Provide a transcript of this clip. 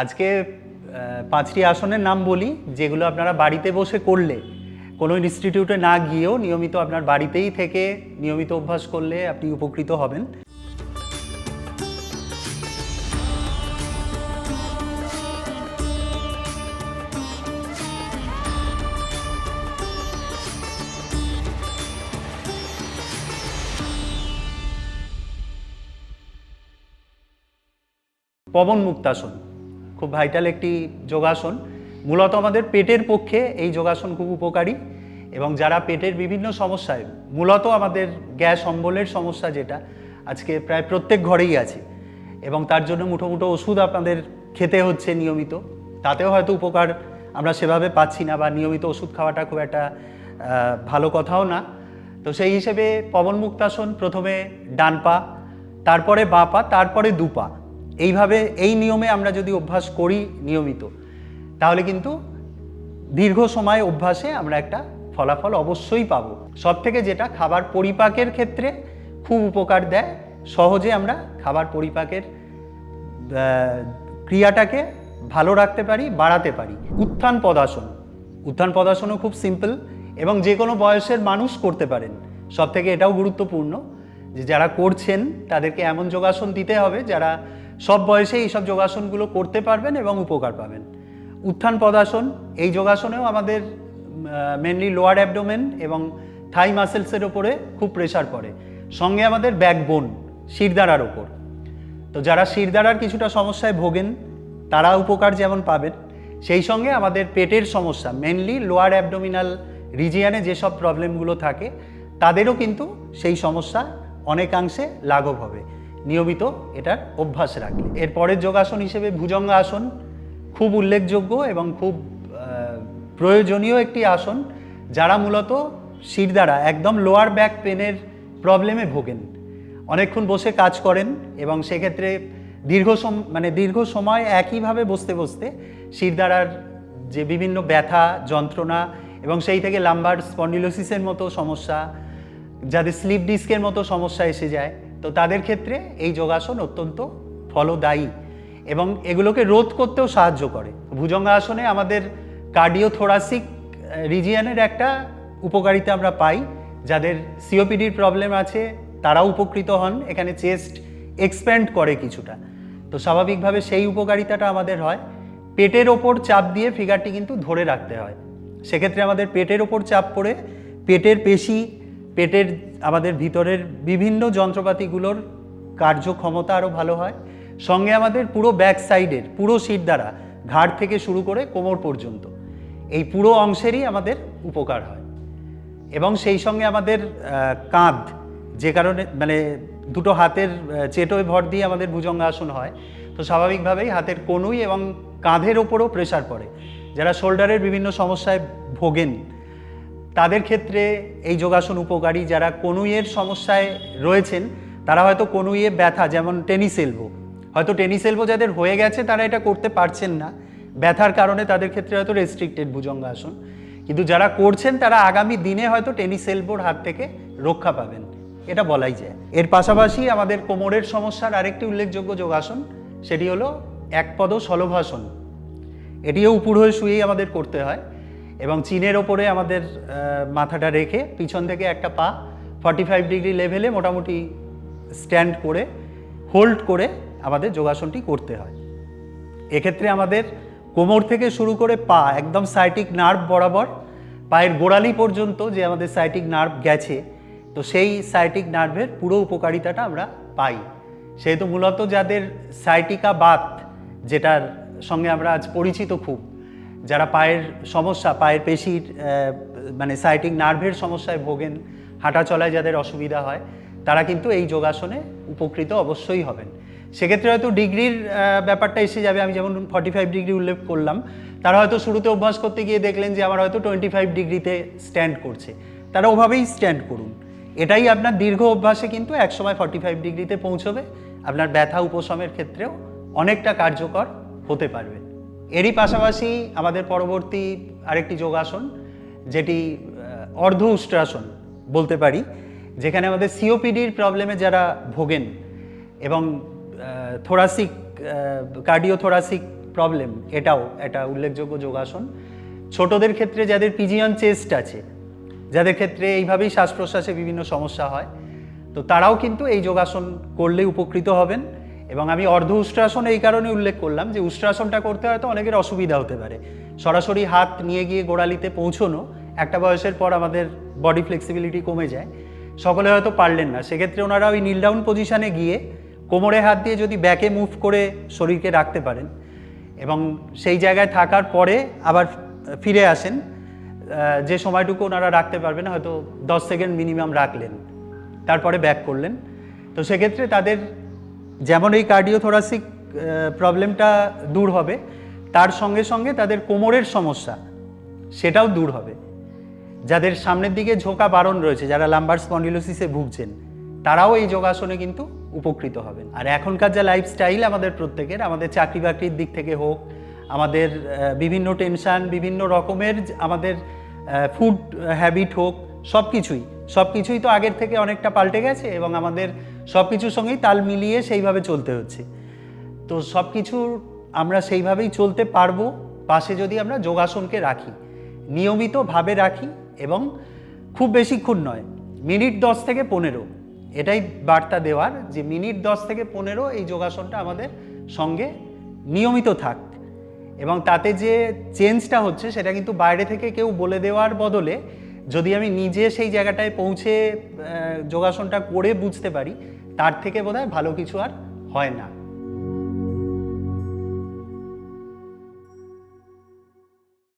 আজকে পাঁচটি আসনের নাম বলি, যেগুলো আপনারা বাড়িতে বসে করলে, কোনো ইনস্টিটিউটে না গিয়েও নিয়মিত আপনার বাড়িতেই থেকে নিয়মিত অভ্যাস করলে আপনি উপকৃত হবেন। পবন মুক্তাসন খুব ভাইটাল একটি যোগাসন। মূলত আমাদের পেটের পক্ষে এই যোগাসন খুব উপকারী এবং যারা পেটের বিভিন্ন সমস্যায়, মূলত আমাদের গ্যাস অম্বলের সমস্যা যেটা, আজকে প্রায় প্রত্যেক ঘরেই আছে এবং তার জন্য মুঠো মুঠো ওষুধ আপনাদের খেতে হচ্ছে নিয়মিত। তাতেও হয়তো উপকার আমরা সেভাবে পাচ্ছি না বা নিয়মিত ওষুধ খাওয়াটা খুব একটা ভালো কথাও না। তো সেই হিসেবে পবন মুক্তাসন প্রথমে ডান পা, তারপরে বা পা, তারপরে দু পা। এইভাবে, এই নিয়মে আমরা যদি অভ্যাস করি নিয়মিত, তাহলে কিন্তু দীর্ঘ সময় অভ্যাসে আমরা একটা ফলাফল অবশ্যই পাবো। সব থেকে যেটা খাবার পরিপাকের ক্ষেত্রে খুব উপকার দেয়, সহজে আমরা খাবার পরিপাকের ক্রিয়াটাকে ভালো রাখতে পারি, বাড়াতে পারি। উত্থান পদাসন, উত্থান পদাসনও খুব সিম্পল এবং যে কোনো বয়সের মানুষ করতে পারেন। সব থেকে এটাও গুরুত্বপূর্ণ যে যারা করছেন, তাদেরকে এমন যোগাসন দিতে হবে যারা সব বয়সে এইসব যোগাসনগুলো করতে পারবেন এবং উপকার পাবেন। উত্থান পদাসন, এই যোগাসনেও আমাদের মেনলি লোয়ার অ্যাবডোমেন এবং থাই মাসেলসের ওপরে খুব প্রেশার পড়ে। সঙ্গে আমাদের ব্যাকবোন শিরদাঁড়ার ওপর তো যারা শিরদাঁড়ার কিছুটা সমস্যায় ভোগেন, তারা উপকার যেমন পাবেন, সেই সঙ্গে আমাদের পেটের সমস্যা মেনলি লোয়ার অ্যাবডোমিনাল রিজিয়ানে যেসব প্রবলেমগুলো থাকে, তাদেরও কিন্তু সেই সমস্যা অনেকাংশে লাঘব হবে। নিয়মিত এটার অভ্যাস রাখলে। এর পরের যোগাসন হিসেবে ভুজঙ্গ আসন খুব উল্লেখযোগ্য এবং খুব প্রয়োজনীয় একটি আসন যারা মূলত শিরদাঁড়া একদম লোয়ার ব্যাক পেনের প্রবলেমে ভোগেন। অনেকক্ষণ বসে কাজ করেন এবং সেক্ষেত্রে দীর্ঘ সম মানে দীর্ঘ সময় একইভাবে বসতে বসতে শিরদাঁড়ার যে বিভিন্ন ব্যথা, যন্ত্রণা এবং সেই থেকে লাম্বার স্পন্ডিলোসিসের মতো সমস্যা, যাদের স্লিপ ডিস্কের মতো সমস্যা এসে যায় তো তাদের ক্ষেত্রে এই যোগাসন অত্যন্ত ফলদায়ী এবং এগুলোকে রোধ করতেও সাহায্য করে। ভুজঙ্গাসনে আমাদের কার্ডিওথোরাসিক রিজিয়ানের একটা উপকারিতা আমরা পাই, যাদের সিওপিডির প্রবলেম আছে, তারাও উপকৃত হন। এখানে চেস্ট এক্সপ্যান্ড করে কিছুটা। তো স্বাভাবিকভাবে সেই উপকারিতাটা আমাদের হয়। পেটের ওপর চাপ দিয়ে ফিগারটি কিন্তু ধরে রাখতে হয়। সেক্ষেত্রে আমাদের পেটের ওপর চাপ পড়ে, পেটের পেশি পেটের, আমাদের ভিতরের বিভিন্ন যন্ত্রপাতিগুলোর কার্যক্ষমতা আরও ভালো হয়। সঙ্গে আমাদের পুরো ব্যাক সাইডের, পুরো সিট দ্বারা ঘাড় থেকে শুরু করে কোমর পর্যন্ত, এই পুরো অংশেরই আমাদের উপকার হয়। এবং সেই সঙ্গে আমাদের কাঁধ, যে কারণে মানে দুটো হাতের চেটোয় ভর দিয়ে আমাদের ভুজঙ্গাসন হয়, তো স্বাভাবিকভাবেই হাতের কনুই এবং কাঁধের ওপরও প্রেশার পড়ে। যারা শোল্ডারের বিভিন্ন সমস্যায় ভোগেন তাদের ক্ষেত্রে এই যোগাসন উপকারী যারা কনুইয়ের সমস্যায় রয়েছেন, তারা হয়তো কনুইয়ে ব্যথা, যেমন টেনিস এলবো। হয়তো টেনিস এলবো যাদের হয়ে গেছে, তারা এটা করতে পারছেন না। ব্যথার কারণে তাদের ক্ষেত্রে হয়তো রেস্ট্রিক্টেড ভুজঙ্গাসন। কিন্তু যারা করছেন, তারা আগামী দিনে হয়তো টেনিস এলবোর হাত থেকে রক্ষা পাবেন। এটা বলাই যায়। এর পাশাপাশি আমাদের কোমরের সমস্যার আরেকটি উল্লেখযোগ্য যোগাসন, সেটি হলো একপদ সলভাসন এটিও উপর হয়ে শুয়েই আমাদের করতে হয়। এবং চীনের ওপরে আমাদের মাথাটা রেখে পিছন থেকে একটা পা ফর্টি ফাইভ ডিগ্রি লেভেলে মোটামুটি স্ট্যান্ড করে হোল্ড করে আমাদের যোগাসনটি করতে হয়। এক্ষেত্রে আমাদের কোমর থেকে শুরু করে পা একদম সাইটিক নার্ভ বরাবর, পায়ের গোড়ালি পর্যন্ত যে আমাদের সাইটিক নার্ভ গেছে, তো সেই সাইটিক নার্ভের পুরো উপকারিতাটা আমরা পাই। সেহেতু মূলত যাদের সাইটিকা বাত, যেটার সঙ্গে আমরা আজ পরিচিত খুব যারা পায়ের সমস্যা, পায়ের পেশির মানে সাইটিং নার্ভের সমস্যায় ভোগেন, হাঁটা চলায় যাদের অসুবিধা হয়, তারা কিন্তু এই যোগাসনে উপকৃত অবশ্যই হবেন। সেক্ষেত্রে হয়তো ডিগ্রির ব্যাপারটা এসে যাবে, আমি যেমন ফর্টি ফাইভ ডিগ্রি উল্লেখ করলাম, তারা হয়তো শুরুতে অভ্যাস করতে গিয়ে দেখলেন যে আমার হয়তো টোয়েন্টি ফাইভ ডিগ্রিতে স্ট্যান্ড করছে। তারা ওভাবেই স্ট্যান্ড করুন। এটাই আপনার দীর্ঘ অভ্যাসে কিন্তু একসময় ফর্টি ফাইভ ডিগ্রিতে পৌঁছবে, আপনার ব্যথা উপশমের ক্ষেত্রেও অনেকটা কার্যকর হতে পারবে। এরই পাশাপাশি আমাদের পরবর্তী আরেকটি যোগাসন, যেটি অর্ধ উষ্ট্রাসন বলতে পারি, যেখানে আমাদের সিওপিডির প্রবলেমে যারা ভোগেন এবং থোরাসিক কার্ডিওথোরাসিক প্রবলেম এটাও একটা উল্লেখযোগ্য যোগাসন। ছোটদের ক্ষেত্রে যাদের পিজিয়ন চেস্ট আছে, যাদের ক্ষেত্রে এইভাবেই শ্বাস প্রশ্বাসে বিভিন্ন সমস্যা হয়, তো তারাও কিন্তু এই যোগাসন করলে উপকৃত হবেন। এবং আমি অর্ধ উষ্ট্রাসন এই কারণে উল্লেখ করলাম যে উষ্ট্রাসনটা করতে হয়তো অনেকের অসুবিধা হতে পারে। সরাসরি হাত নিয়ে গিয়ে গোড়ালিতে পৌঁছনো একটা বয়সের পর আমাদের বডি ফ্লেক্সিবিলিটি কমে যায়। সকলে হয়তো পারলেন না। সেক্ষেত্রে ওনারা ওই নীল ডাউন পজিশনে গিয়ে কোমরে হাত দিয়ে যদি ব্যাকে মুভ করে শরীরকে রাখতে পারেন এবং সেই জায়গায় থাকার পরে আবার ফিরে আসেন যে সময়টুকু ওনারা রাখতে পারবেন, হয়তো দশ সেকেন্ড মিনিমাম রাখলেন। তারপরে ব্যাক করলেন। তো সেক্ষেত্রে তাদের যেমন এই কার্ডিওথোরাসিক প্রবলেমটা দূর হবে, তার সঙ্গে সঙ্গে তাদের কোমরের সমস্যা, সেটাও দূর হবে। যাদের সামনের দিকে ঝোঁকা বারণ রয়েছে, যারা লাম্বার স্পন্ডিলোসিসে ভুগছেন, তারাও এই যোগাসনে কিন্তু উপকৃত হবেন। আর এখনকার যা লাইফস্টাইল আমাদের প্রত্যেকের, আমাদের চাকরি বাকরির দিক থেকে হোক, আমাদের বিভিন্ন টেনশন বিভিন্ন রকমের আমাদের ফুড হ্যাবিট হোক সব কিছুই সব কিছুই তো আগের থেকে অনেকটা পাল্টে গেছে এবং আমাদের সব কিছুর সঙ্গেই তাল মিলিয়ে সেইভাবে চলতে হচ্ছে। তো সব কিছুর আমরা সেইভাবেই চলতে পারব, পাশে যদি আমরা যোগাসনকে রাখি, নিয়মিতভাবে রাখি এবং খুব বেশিক্ষণ নয়, মিনিট দশ থেকে পনেরো, এটাই বার্তা দেওয়ার যে মিনিট দশ থেকে পনেরো এই যোগাসনটা আমাদের সঙ্গে নিয়মিত থাক এবং তাতে যে চেঞ্জটা হচ্ছে সেটা কিন্তু বাইরে থেকে কেউ বলে দেওয়ার বদলে যদি আমি নিজে সেই জায়গাটায় পৌঁছে যোগাসনটা করে বুঝতে পারি, তার থেকে বোধহয় ভালো কিছু আর হয় না।